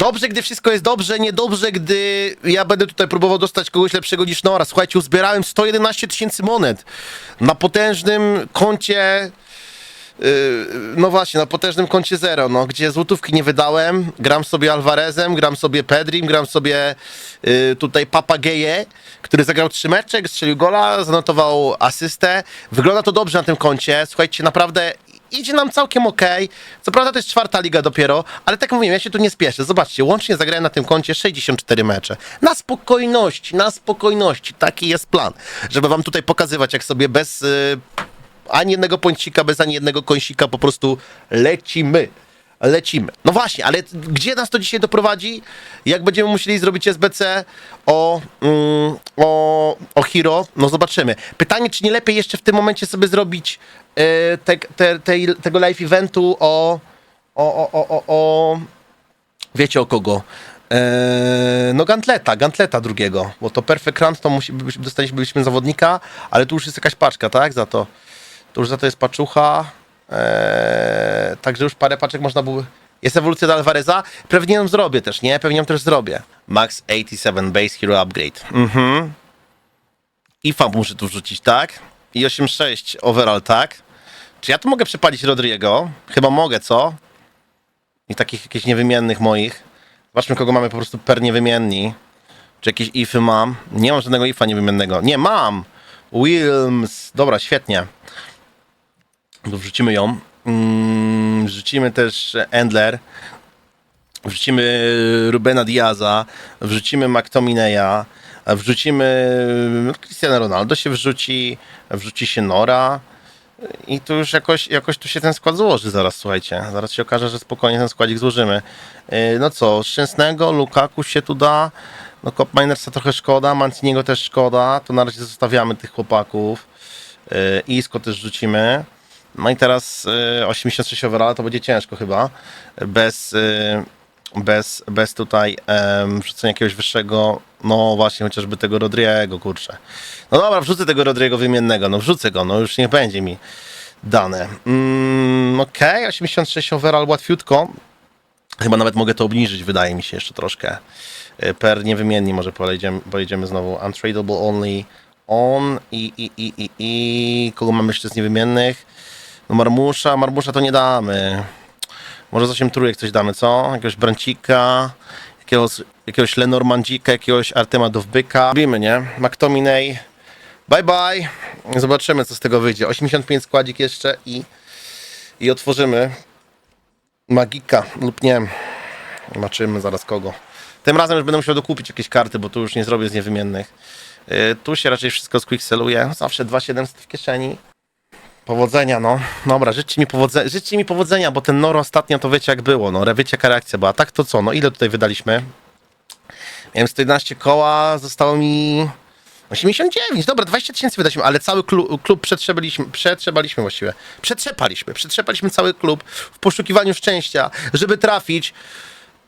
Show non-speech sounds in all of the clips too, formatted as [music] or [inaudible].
Dobrze, gdy wszystko jest dobrze, niedobrze, gdy ja będę tutaj próbował dostać kogoś lepszego niż Nora. Słuchajcie, uzbierałem 111 tysięcy monet na potężnym koncie. yy, No właśnie, na potężnym koncie zero, no, gdzie złotówki nie wydałem. Gram sobie Alvarezem, gram sobie Pedrim, gram sobie yy, tutaj Papageje, który zagrał trzy mecze, strzelił gola, zanotował asystę. Wygląda to dobrze na tym koncie. Słuchajcie, naprawdę idzie nam całkiem okej. Co prawda to jest czwarta liga dopiero, ale tak mówiłem, ja się tu nie spieszę. Zobaczcie, łącznie zagrałem na tym koncie 64 mecze. Na spokojności, na spokojności. Taki jest plan, żeby wam tutaj pokazywać, jak sobie bez y, ani jednego pońcika, bez ani jednego kąsika po prostu lecimy. Lecimy. No właśnie, ale gdzie nas to dzisiaj doprowadzi? Jak będziemy musieli zrobić SBC o, mm, o, o Hero? No zobaczymy. Pytanie, czy nie lepiej jeszcze w tym momencie sobie zrobić e, te, te, tej- tego live eventu o, o, o, o, o, wiecie o kogo? Eee, no Gantleta, Gantleta drugiego, bo to Perfect to musi, dostaliśmy zawodnika, ale tu już jest jakaś paczka, tak? Za to. Tu już za to jest paczucha. Eee, także już parę paczek można było. Jest ewolucja do Alvareza. Pewnie ją zrobię też, nie? Pewnie ją też zrobię. Max 87 Base Hero Upgrade. Mhm. IFA muszę tu wrzucić, tak? I 8.6 overall, tak? Czy ja tu mogę przepalić Rodriego? Chyba mogę, co? I takich jakichś niewymiennych moich. Zobaczmy, kogo mamy po prostu per niewymienni. Czy jakieś ify mam? Nie mam żadnego ifa niewymiennego. Nie, mam! Wilms. Dobra, świetnie. Wrzucimy ją. Mm, wrzucimy też Endler. Wrzucimy Rubena Diaza. Wrzucimy McTominaya. Wrzucimy no, Cristiano Ronaldo się wrzuci. Wrzuci się Nora. I tu już jakoś, jakoś tu się ten skład złoży zaraz, słuchajcie. Zaraz się okaże, że spokojnie ten składzik złożymy. Yy, No co, Szczęsnego, Lukaku się tu da. No Cop Minersa trochę szkoda, Manciniego też szkoda. To na razie zostawiamy tych chłopaków. Yy, Isko też rzucimy. No i teraz yy, 86 overalla to będzie ciężko chyba. Bez, yy, bez, bez tutaj wrzucenia jakiegoś wyższego, no właśnie, chociażby tego Rodriego, kurczę. No dobra, wrzucę tego Rodriego wymiennego, no wrzucę go, no już niech będzie mi dane. Mm, Okej, 86 overall łatwiutko. Chyba nawet mogę to obniżyć, wydaje mi się jeszcze troszkę. Y, Per niewymienni może pojedziemy, pojedziemy znowu. Untradable only on i, i, i, i, i kogo mamy jeszcze z niewymiennych? No Marmusza, Marmusza to nie damy. Może z 8 trójek coś damy, co? Jakiegoś Brancika, jakiegoś, jakiegoś Lenormandzika, jakiegoś Artema Dowbyka. Robimy, nie? McTominay. Bye bye. Zobaczymy, co z tego wyjdzie. 85 składzik jeszcze i, i otworzymy Magika lub nie. Zobaczymy zaraz kogo. Tym razem już będę musiał dokupić jakieś karty, bo tu już nie zrobię z niewymiennych. Yy, tu się raczej wszystko squickseluje. Zawsze 2700 w kieszeni. Powodzenia, no. Dobra, życzcie mi, powodze- życzcie mi powodzenia, bo ten Noro ostatnio to wiecie jak było, no. Wiecie jaka reakcja była. Tak to co, no ile tutaj wydaliśmy? Miałem 111 koła, zostało mi 89, dobra, 20 tysięcy wydaliśmy, ale cały klub, przetrzebaliśmy, przetrzebaliśmy właściwie. Przetrzepaliśmy, przetrzepaliśmy cały klub w poszukiwaniu szczęścia, żeby trafić.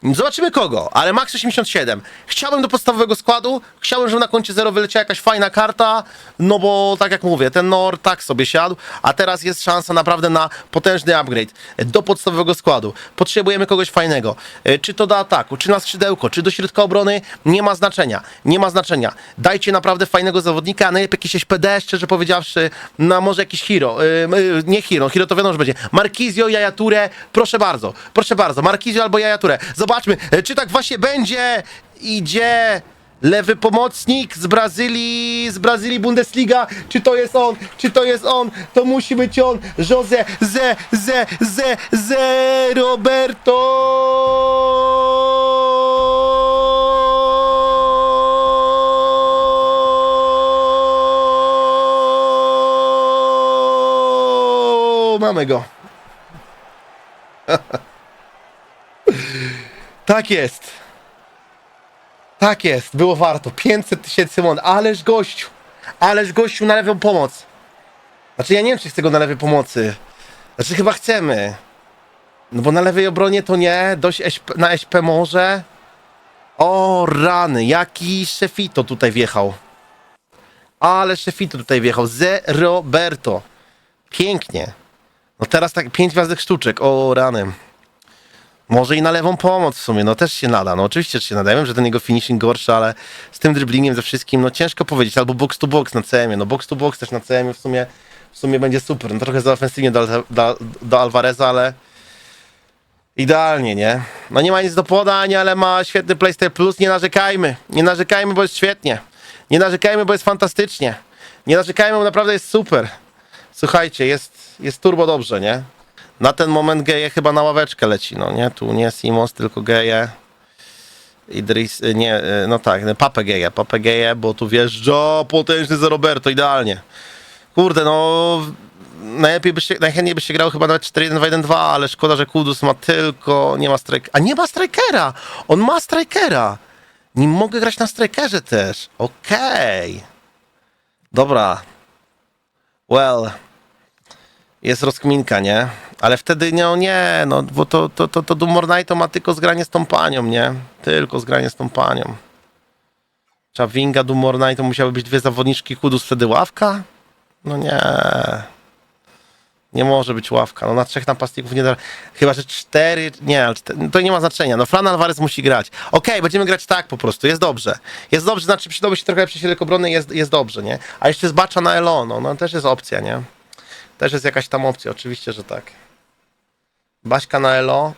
Zobaczymy kogo, ale max 87. Chciałbym do podstawowego składu, chciałbym, żeby na koncie 0 wyleciała jakaś fajna karta, no bo tak jak mówię, ten Nor tak sobie siadł, a teraz jest szansa naprawdę na potężny upgrade do podstawowego składu. Potrzebujemy kogoś fajnego. E, Czy to do ataku, czy na skrzydełko, czy do środka obrony, nie ma znaczenia. Nie ma znaczenia. Dajcie naprawdę fajnego zawodnika, a najlepiej jakiś SPD, szczerze powiedziawszy, na może jakiś hero. E, e, Nie hero, hero to wiadomo, że będzie. Markizio, Jajature, proszę bardzo, proszę bardzo, Markizio albo Jajature. Zobaczmy, e, czy tak właśnie będzie. Idzie lewy pomocnik z Brazylii, z Brazylii Bundesliga. Czy to jest on? Czy to jest on? To musi być on. Jose, ze, ze, ze, ze, Roberto! Mamy go. [laughs] Tak jest. Tak jest, było warto. 500 tysięcy mon. Ależ gościu. Ależ gościu na lewą pomoc. Znaczy ja nie wiem, czy chcę go na lewej pomocy. Znaczy chyba chcemy. No bo na lewej obronie to nie. Dość SP, na SP może. O rany, jaki Szefito tutaj wjechał. Ale Szefito tutaj wjechał. Ze Roberto. Pięknie. No teraz tak pięć gwiazdek sztuczek. O rany. Może i na lewą pomoc w sumie, no też się nada. No oczywiście, że się nada. Ja wiem, że ten jego finishing gorszy, ale z tym dribblingiem, ze wszystkim, no ciężko powiedzieć. Albo box to box na CM-ie. No box to box też na CM-ie w sumie, w sumie będzie super. No trochę za ofensywnie do, do, do Alvareza, ale idealnie, nie? No nie ma nic do podania, ale ma świetny PlayStation Plus. Nie narzekajmy. Nie narzekajmy, bo jest świetnie. Nie narzekajmy, bo jest fantastycznie. Nie narzekajmy, bo naprawdę jest super. Słuchajcie, jest, jest turbo dobrze, nie? Na ten moment Geje chyba na ławeczkę leci, no nie? Tu nie Simos, tylko Geje. Idris, y, nie, y, no tak, no, Papę Geje, Papę Geje, bo tu wjeżdża potężny za Roberto, idealnie. Kurde, no najlepiej byście, najchętniej byście grał chyba nawet 4-1-2-1-2, ale szkoda, że Kudus ma tylko, nie ma strike, a nie ma strikera! On ma strikera! Nie mogę grać na strikerze też, okej. Dobra. Well jest rozkminka, nie? Ale wtedy, no nie, no bo to, to, to, to Doom to ma tylko zgranie z tą panią, nie? Tylko zgranie z tą panią. Czawinga, Doom More Night to musiały być dwie zawodniczki, Kudus wtedy ławka? No nie. Nie może być ławka. No na trzech napastników nie da. Chyba, że cztery. Nie, cztery, to nie ma znaczenia. No Fran Alvarez musi grać. Okej, będziemy grać tak po prostu. Jest dobrze. Jest dobrze, znaczy przydałby się trochę środek obrony, jest, jest dobrze, nie? A jeszcze zbacza na Elo, no, no też jest opcja, nie? Też jest jakaś tam opcja, oczywiście, że tak. Baśka na Elo.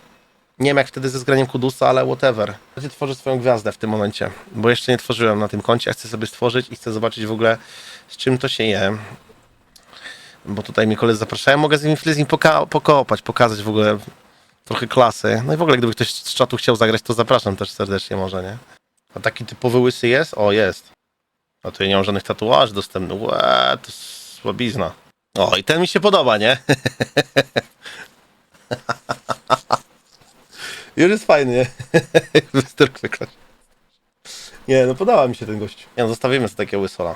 Nie wiem jak wtedy ze zgraniem Kudusa, ale whatever. Chcę tworzyć swoją gwiazdę w tym momencie, bo jeszcze nie tworzyłem na tym koncie. Ja chcę sobie stworzyć i chcę zobaczyć w ogóle z czym to się je. Bo tutaj mnie koledzy zapraszają, mogę z nimi z nimi poka- pokopać, pokazać w ogóle trochę klasy. No i w ogóle gdyby ktoś z czatu chciał zagrać, to zapraszam też serdecznie może, nie? A taki typowy łysy jest? O, jest. A tu ja nie mam żadnych tatuaży dostępnych. Łe, to słabizna. O, i ten mi się podoba, nie? [laughs] Już jest fajny, nie? [laughs] Wystarczy wyklać. Nie, no podoba mi się ten gość. Nie, no zostawimy sobie takiego łysola.